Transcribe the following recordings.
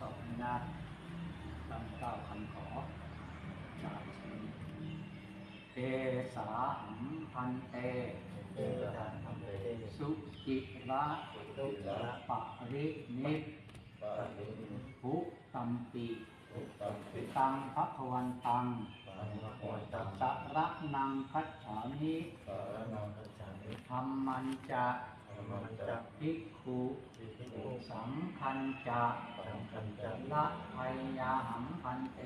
สองนัดตั้งเก้าคำขอสามชนิดเตสาหัมพันเตเอตาธรรมเต สุจิระตุละปะรินิปะรินิภุตัมปิตัมปิตังพระควันตังปังมะวันตังสะระนังคัจฉามิสนังคัจามิธรรมันจะธรรมัจจะภิกขุ สังคัญจะสังคัญจะละภัยยาหังพันเต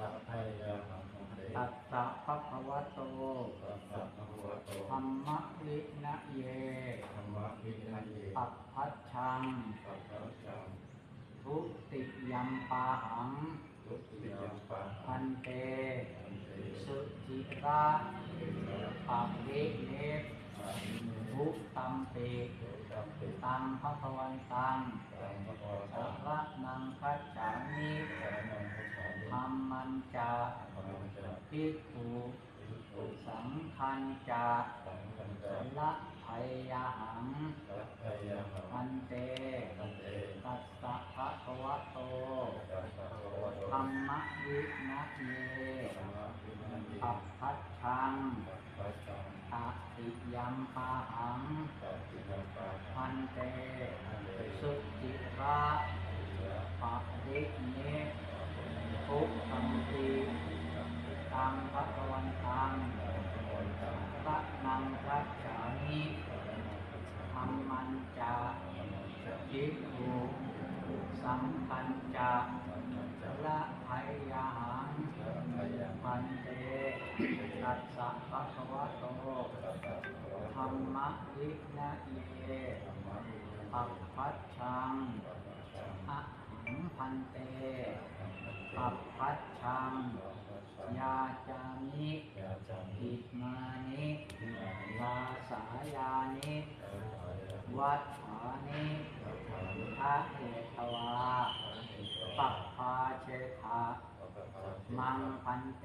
ละภัยยาหังคันเตตัสสะภะคะวะโตตัสสะภะคะวะโตธรรมวินะเยธรรมะวินัยเยปัปพัชชังปัปปะจังทุติยัมปาหังทุติยมปะพันเตคันเตสุจิระเอสะปะริเนปปะริเนทุตัมเปทุ ตัมปิตังพระวันตังตังภะคะวะสาตังระนังคัจฉามิสารนังคัจฉามิธรรมันจะธรรมัจจะภิกุสังคัญจะสังคัญจะละภัยาหังละภัยาหัพันเตตัสสะภะคะวะโตตัสสะภะคะวะโตธรรมวินะเย ปพัชชังปัสสังอะติยัมปาหังพันเตคันเต สุจิระปะริเนทุตัมปีตังพระวันตังวันตังพระนังรัจฉามิสารนังคัจฉาธรรมิมันจะธรรมัจจะภิกขุสังคัญจะสังคัญจะละ ตัสสะภะคะวะโตตัสสะวะธโตรรมะเยธรรมะวินัยเยปัปพัชชังปัปปะจังอะหังพันเตสัปัปพัชชังปัปปะจังยาจามิยาจังอิมานิอิมานิลาสายานิวัฏฐานิวัฏฐานิพระเอตวาปัปพาเชทาปัปปะมังพันเต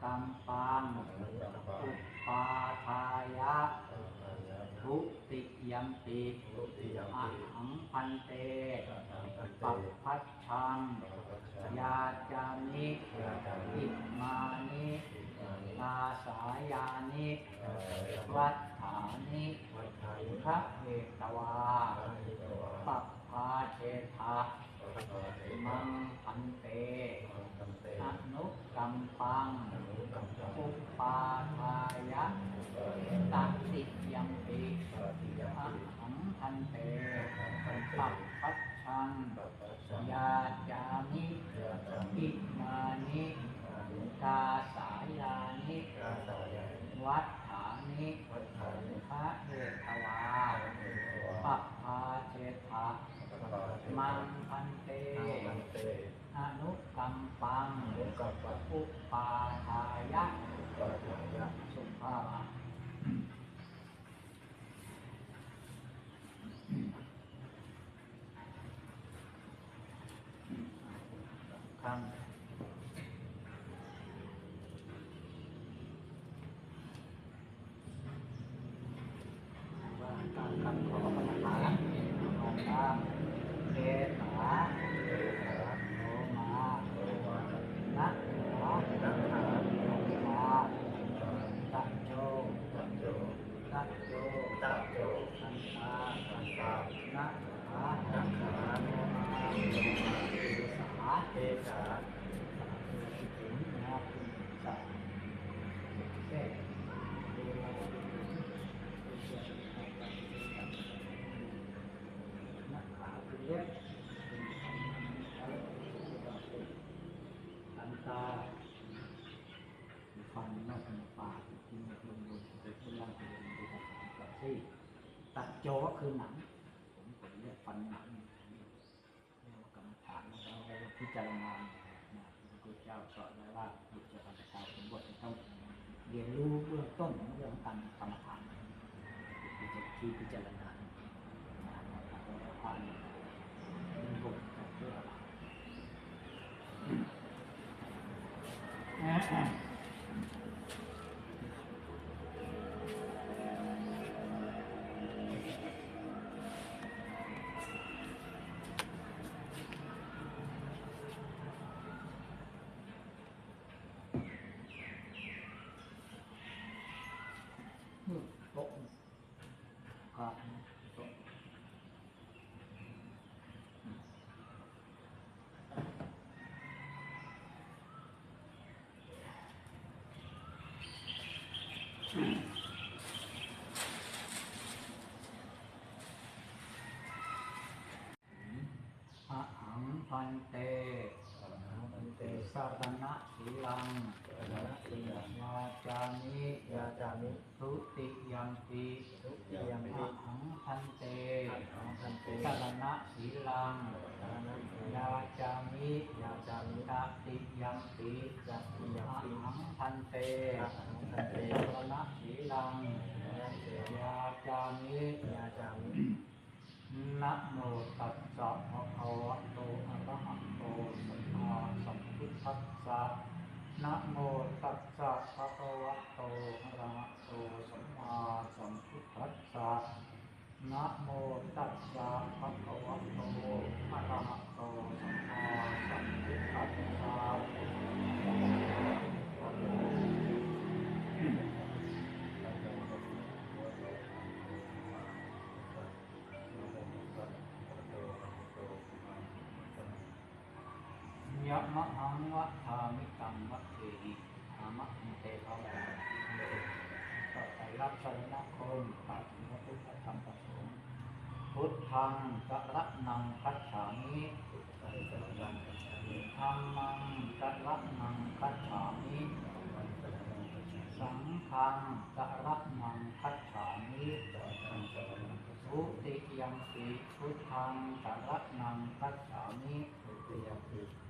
นุกรรมปังอนุกัมปะอุปปาทายะปัปปะยะทุติยัมปิทุติยมอะปิหังพันเตสังฆังปันเตปัปพัชชังปัปปะจังยาจามิยาจังอิมานิอิมานิลาสายานิลาสายะวัฏฐานิวัฏฐานิพระเอตวาพระหิตวาปัปพาเชทาปัปปะเตมังพันเต เอตวาปัพาเชทาปัปปะมังพันเต อนุกรรมปังอนุกัมปะอุปปาทายะอุปะยะ สุภาพคำว่าการคำขอกรรมฐานมองตามเกษา เอสา โลมา โอวาท นักขา นักขา ตาตัโจ ตัจโจ ตัโจตัจโจทันตาทันตานักขานักขาโลมาสาเอสางนาคุณสัตเต้นักขาคือเล็บทันตาฟันนอกในปากที่มันลงบนไปข้างล่างไปลงไปตัด ที่ตัดโจก็คือหนัง ผมผมเรียกฟันหนังเรียกว่ากรรมฐานเราพิจารณานี่ยพระพุทธเจ้าสอนไว้ว่าบุตรจะทำชาวสมบทจะต้องเรียนรู้เบื้องต้นเรื่องการ อะหังพันเตมันเตสารณะสี ลังนะนเตอังคันเตสรณะสีลังสานะสิยาจางิยาจามิปยาอะปิหังพันเตอังคันเตสารณะสีลังนะเสยาจามิยาจามินะโมตัสสะภะคะวะโตอะระหะโตสัมมาสัมพุทธัสสะนะโมตัสสะภะคะวะโต ยะมะหังวะทามิตังวะเทหิธามะมิเตภาวะต่อไปรับสรณคมปัจจุบันพุทธธรรมประสงค์พุทธังกะระนังคัจฉามิธรรมังกะระนังคัจฉามิสังฆังกะระนังคัจฉามิทุติยัมปิพุทธังกะระนังคัจฉามิทุติยัมปิธรรมังต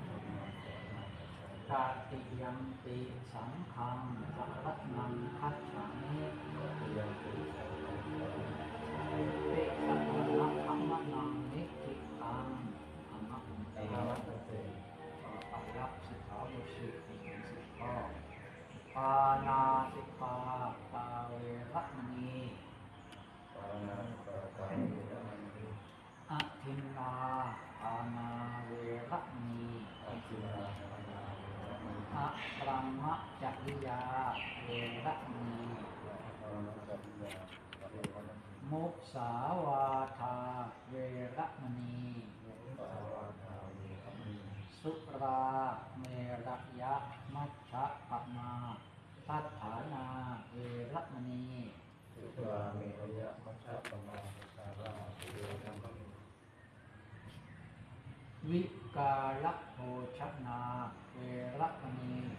ามิชาติยัมปิธรรมังตระนังคัจฉามิชาติยัมปิสังฆังตระนังคัจฉามิเตสัพพะธรรมนังนิติตังธรรมะเตปายัพสิกขาบุสิกสิกข้อปานาสิกขาปาเวระมณีอะทินนาปานาเวระมณีอะ ปรังมะจริยาเวระมณีมุสาวาทาเวระมณีสุราเมรยะมัชฌะปมาทัฏฐานาเวระมณีวิกาลโภชนาเวระมณี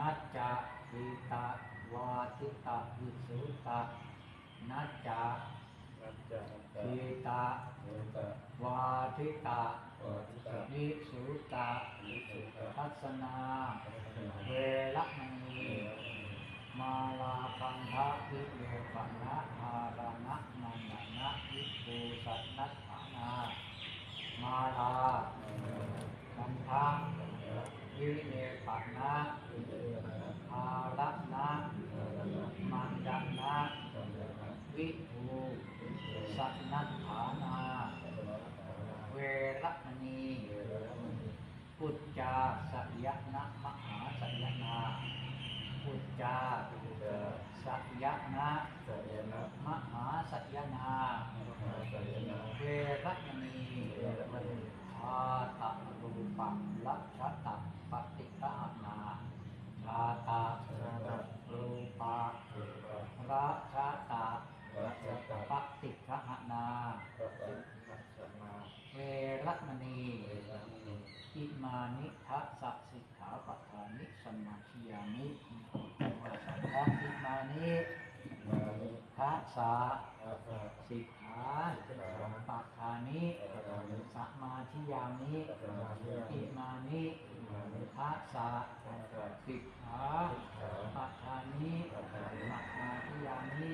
นัจจะวิตาวาทิตาวิสุตานัจจะวิตาวาทิตาวิสุตาทัศนาเวระมณีมาลาคันทะวิเลปันนะอารานะนันนะนะวิภูสัตนัตฐานามาลาคันทะ วิเนปันนะอารัตนะมันดนะวิภูสัตนัฐานา เวรมณีพุทธาสัยนะมหาสัยนาพุทธาสัยนะมหาสัยนาเวระมณีชาตะรูปังลัชตะปฏิกานาชาตะรูปะราชาตะปฏิกานา เวระมณี อิ มานิทัสสะสิกขาปะทานิสมาธิยามิวาสังฆอิมานิทัสสะสิกขาปะทานิสมาธิยามิอิมานิทัสสะสิกขาปะทานิสมาธิยามิ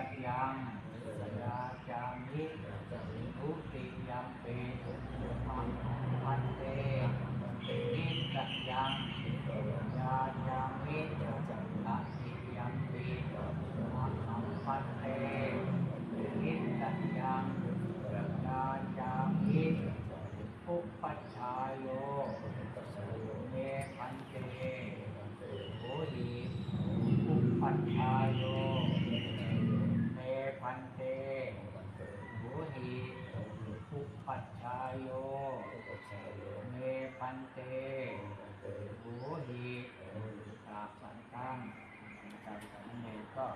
สัจยังสยาจามิทุติยมปีมันเตนิสัจยังยาจามินาติยมปีมันเตนิสัจยังยาจามิปุปัชาโยเนพันเตโหหิปุปัชชาโย ปัจจายโยเมปันเตโหหิตาบสันตังการสันเมก็